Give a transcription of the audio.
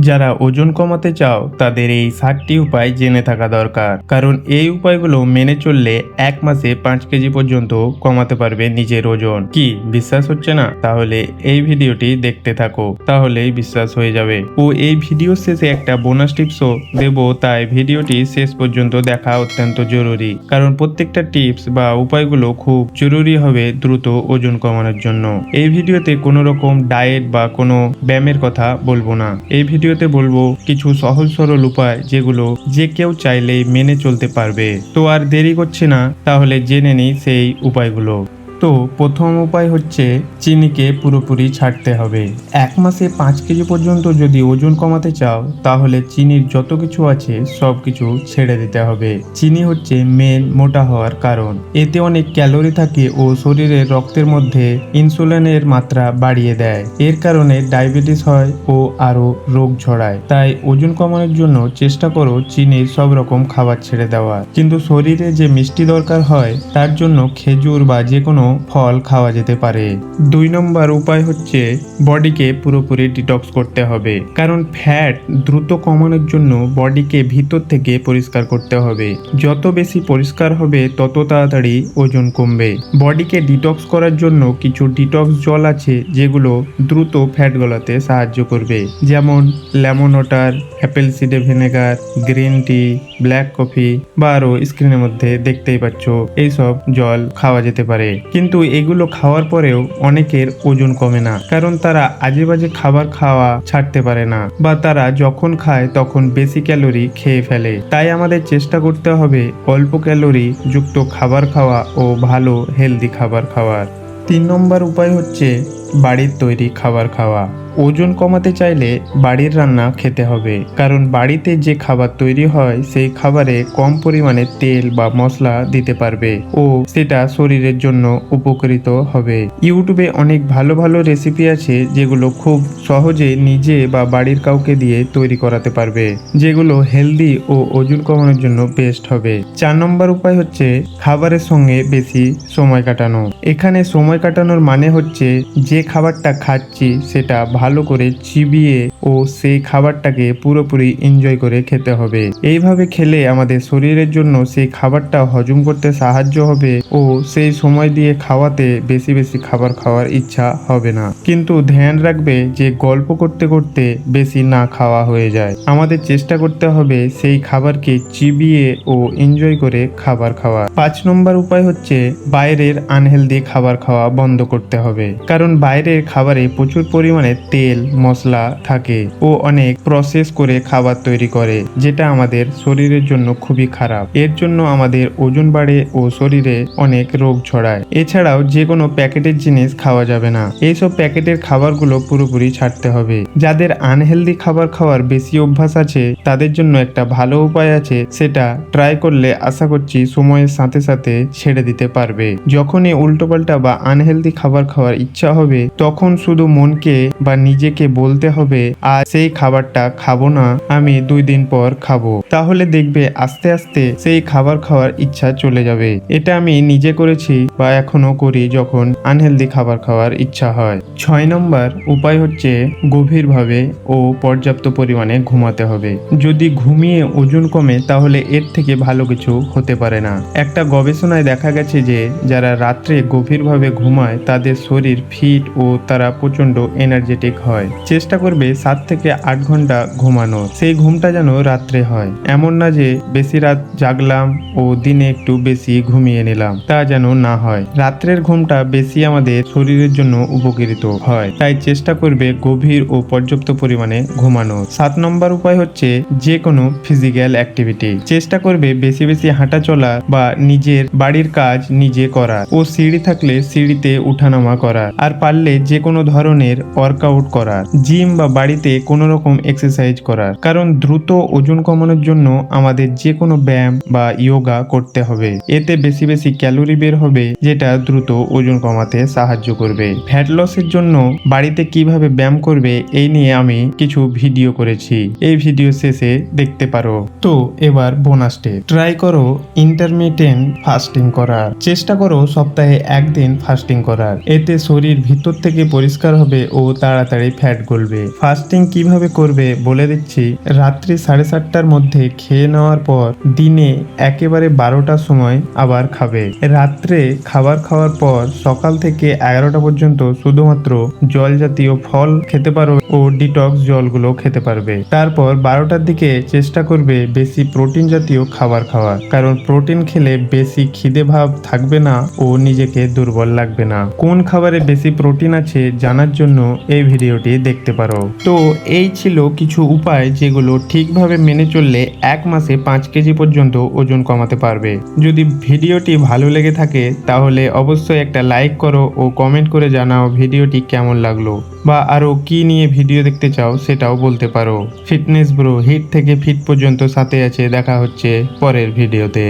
যারা ওজন কমাতে চাও, তাদের এই সাতটি উপায় জেনে থাকা দরকার। কারণ এই উপায়গুলো মেনে চললে এক মাসে পাঁচ কেজি পর্যন্ত কমাতে পারবে নিজের ওজন। কি, বিশ্বাস হচ্ছে না? তাহলে এই ভিডিওটি দেখতে থাকো, তাহলেই বিশ্বাস হয়ে যাবে। ও এই ভিডিও শেষে একটা বোনাস টিপসও দেব, তাই ভিডিওটি শেষ পর্যন্ত দেখা অত্যন্ত জরুরি। কারণ প্রত্যেকটা টিপস বা উপায়গুলো খুব জরুরি হবে দ্রুত ওজন কমানোর জন্য। এই ভিডিওতে কোনো রকম ডায়েট বা কোনো ব্যায়ামের কথা বলব না। এই ভিডিওতে বলব কিছু সহজ সরল উপায় যেগুলো যে কেউ চাইলেই মেনে চলতে পারবে। তো আর দেরি করছি না, তাহলে জেনে নিই সেই উপায়গুলো। তো প্রথম উপায় হচ্ছে চিনিকে পুরোপুরি ছাড়তে হবে। এক মাসে পাঁচ কেজি পর্যন্ত যদি ওজন কমাতে চাও, তাহলে চিনির যত কিছু আছে সব কিছু ছেড়ে দিতে হবে। চিনি হচ্ছে মেন মোটা হওয়ার কারণ। এতে অনেক ক্যালোরি থাকে ও শরীরের রক্তের মধ্যে ইনসুলিনের মাত্রা বাড়িয়ে দেয়। এর কারণে ডায়াবেটিস হয় ও আরও রোগ ছড়ায়। তাই ওজন কমানোর জন্য চেষ্টা করো চিনির সব রকম খাবার ছেড়ে দেওয়া কিন্তু শরীরে যে মিষ্টি দরকার হয়, তার জন্য খেজুর বা যে কোনো ফল খাওয়া যেতে পারে। দুই নম্বর উপায় হচ্ছে বডিকে পুরোপুরি ডিটক্স করতে হবে। কারণ ফ্যাট দ্রুত কমানোর জন্য বডিকে ভিতর থেকে পরিষ্কার করতে হবে। যত বেশি পরিষ্কার হবে, তত তাড়াতাড়ি ওজন কমবে। বডিকে ডিটক্স করার জন্য কিছু ডিটক্স জল আছে, যেগুলো দ্রুত ফ্যাট গলাতে সাহায্য করবে। যেমন lemon water apple cider vinegar, green tea, black coffee বা আরও স্ক্রিনের মধ্যে দেখতেই পাচ্ছ, এইসব জল খাওয়া যেতে পারে। কিন্তু এগুলো খাওয়ার পরেও অনেকের ওজন কমে না, কারণ তারা আজে বাজে খাবার খাওয়া ছাড়তে পারে না বা তারা যখন খায় তখন বেশি ক্যালোরি খেয়ে ফেলে। তাই আমাদের চেষ্টা করতে হবে অল্প ক্যালোরি যুক্ত খাবার খাওয়া ও ভালো হেলদি খাবার খাওয়ার। তিন নম্বর উপায় হচ্ছে বাড়ির তৈরি খাবার খাওয়া। ওজন কমাতে চাইলে বাড়ির রান্না খেতে হবে। কারণ বাড়িতে যে খাবার তৈরি হয়, সেই খাবারে কম পরিমাণে তেল বা মশলা দিতে পারবে ও সেটা শরীরের জন্য উপকৃত হবে। ইউটিউবে অনেক ভালো ভালো রেসিপি আছে যেগুলো খুব সহজে নিজে বা বাড়ির কাউকে দিয়ে তৈরি করাতে পারবে, যেগুলো হেলদি ও ওজন কমানোর জন্য বেস্ট হবে। চার নম্বর উপায় হচ্ছে খাবারের সঙ্গে বেশি সময় কাটানো। এখানে সময় কাটানোর মানে হচ্ছে যে খাবারটা খাচ্ছি সেটা ভালো করে চিবিয়ে ও সেই খাবারটাকে পুরোপুরি এনজয় করে খেতে হবে। এইভাবে খেলে আমাদের শরীরের জন্য সেই খাবারটা হজম করতে সাহায্য হবে ও সেই সময় দিয়ে খাওয়াতে বেশি বেশি খাবার খাওয়ার ইচ্ছা হবে না। কিন্তু ধ্যান রাখবে যে গল্প করতে করতে বেশি না খাওয়া হয়ে যায়। আমাদের চেষ্টা করতে হবে সেই খাবারকে চিবিয়ে ও এনজয় করে খাবার খাওয়া পাঁচ নম্বর উপায় হচ্ছে বাইরের আনহেলদি খাবার খাওয়া বন্ধ করতে হবে। কারণ বাইরের খাবারে প্রচুর পরিমাণে তেল, মশলা থাকে ও অনেক প্রসেস করে খাবার তৈরি করে, যেটা আমাদের শরীরের জন্য খুবই খারাপ। এর জন্য আমাদের ওজন বাড়ে ও শরীরে অনেক রোগ ছড়ায়। এছাড়াও যে কোনো প্যাকেটের জিনিস খাওয়া যাবে না। এইসব প্যাকেটের খাবারগুলো পুরোপুরি ছাড়তে হবে। যাদের আনহেলদি খাবার খাওয়ার বেশি অভ্যাস আছে, তাদের জন্য একটা ভালো উপায় আছে, সেটা ট্রাই করলে আশা করছি সময়ের সাথে সাথে ছেড়ে দিতে পারবে। যখনই উল্টোপাল্টা বা আনহেলদি খাবার খাওয়ার ইচ্ছা হবে তখন শুধু মনকে বা নিজেকে বলতে হবে, আর সেই খাবারটা খাব না, আমি দুই দিন পর খাব। তাহলে দেখবে আস্তে আস্তে সেই খাবার খাওয়ার ইচ্ছা চলে যাবে। এটা আমি নিজে করেছি বা এখনও করি যখন আনহেলদি খাবার খাওয়ার ইচ্ছা হয়। ছয় নম্বর উপায় হচ্ছে গভীরভাবে ও পর্যাপ্ত পরিমাণে ঘুমাতে হবে। যদি ঘুমিয়ে ওজন কমে, তাহলে এর থেকে ভালো কিছু হতে পারে না। একটা গবেষণায় দেখা গেছে যে, যারা রাত্রে গভীরভাবে ঘুমায়, তাদের শরীর ফিট ও তারা প্রচণ্ড এনার্জেটিক হয়। চেষ্টা করবে সাত থেকে আট ঘণ্টা ঘুমানো সেই ঘুমটা যেন রাত্রে হয়। এমন না যে বেশি রাত জাগলাম ও দিনে একটু বেশি ঘুমিয়ে নিলাম। তা যেন না হয়। রাত্রের ঘুমটা বেশি আমাদের শরীরের জন্য উপকৃত হয়। তাই চেষ্টা করবে গভীর ও পর্যাপ্ত পরিমাণে ঘুমানো সাত নম্বর উপায় হচ্ছে যে কোনো ফিজিক্যাল অ্যাক্টিভিটি চেষ্টা করবে বেশি বেশি হাঁটা চলা বা নিজের বাড়ির কাজ নিজে করা ও সিঁড়ি থাকলে সিঁড়িতে উঠানামা করা আর পারলে যে কোনো ধরনের ওয়ার্কআউট করা জিম বা বাড়িতে কোনো রকম এক্সারসাইজ করার। কারণ দ্রুত ওজন কমানোর জন্য আমাদের যে কোনো ব্যায়াম বা ইয়োগা করতে হবে। এতে বেশি বেশি ক্যালোরি বের হবে, যেটা দ্রুত ওজন কমাতে সাহায্য করবে। ফ্যাট লসের জন্য বাড়িতে কীভাবে ব্যায়াম করবে, এই নিয়ে আমি কিছু ভিডিও করেছি। এই ভিডিও শেষে দেখতে পারো। তো এবার বোনাস টিপ ট্রাই করো ইন্টারমিডিয়েন্ট ফাস্টিং করার। চেষ্টা করো সপ্তাহে একদিন ফাস্টিং করার। এতে শরীর ভিতর ভেতর থেকে পরিষ্কার হবে ও তাড়াতাড়ি ফ্যাট গলবে। ফাস্টিং কীভাবে করবে বলে দিচ্ছি। রাত্রি সাড়ে সাতটার মধ্যে খেয়ে নেওয়ার পর দিনে একেবারে বারোটার সময় আবার খাবে। রাত্রে খাবার খাওয়ার পর সকাল থেকে এগারোটা পর্যন্ত শুধুমাত্র জল জাতীয় ফল খেতে পারো ও ডিটক্স জলগুলো খেতে পারবে। তারপর বারোটার দিকে চেষ্টা করবে বেশি প্রোটিন জাতীয় খাবার খাওয়ার। কারণ প্রোটিন খেলে বেশি খিদে ভাব থাকবে না ও নিজেকে দুর্বল লাগবে না। কোন খাবারে বেশি প্রোটিন আছে জানার জন্য এই ভিডিওটি দেখতে পারো। তো এই ছিল কিছু উপায় যেগুলো ঠিকভাবে মেনে চললে এক মাসে পাঁচ কেজি পর্যন্ত ওজন কমাতে পারবে। যদি ভিডিওটি ভালো লেগে থাকে, তাহলে অবশ্যই একটা লাইক করো ও কমেন্ট করে জানাও ভিডিওটি কেমন লাগল। বা আরও কি নিয়ে ভিডিও দেখতে চাও সেটাও বলতে পারো। ফিটনেস ব্রো, হিট থেকে ফিট পর্যন্ত সাথে আছে, দেখা হচ্ছে পরের ভিডিওতে।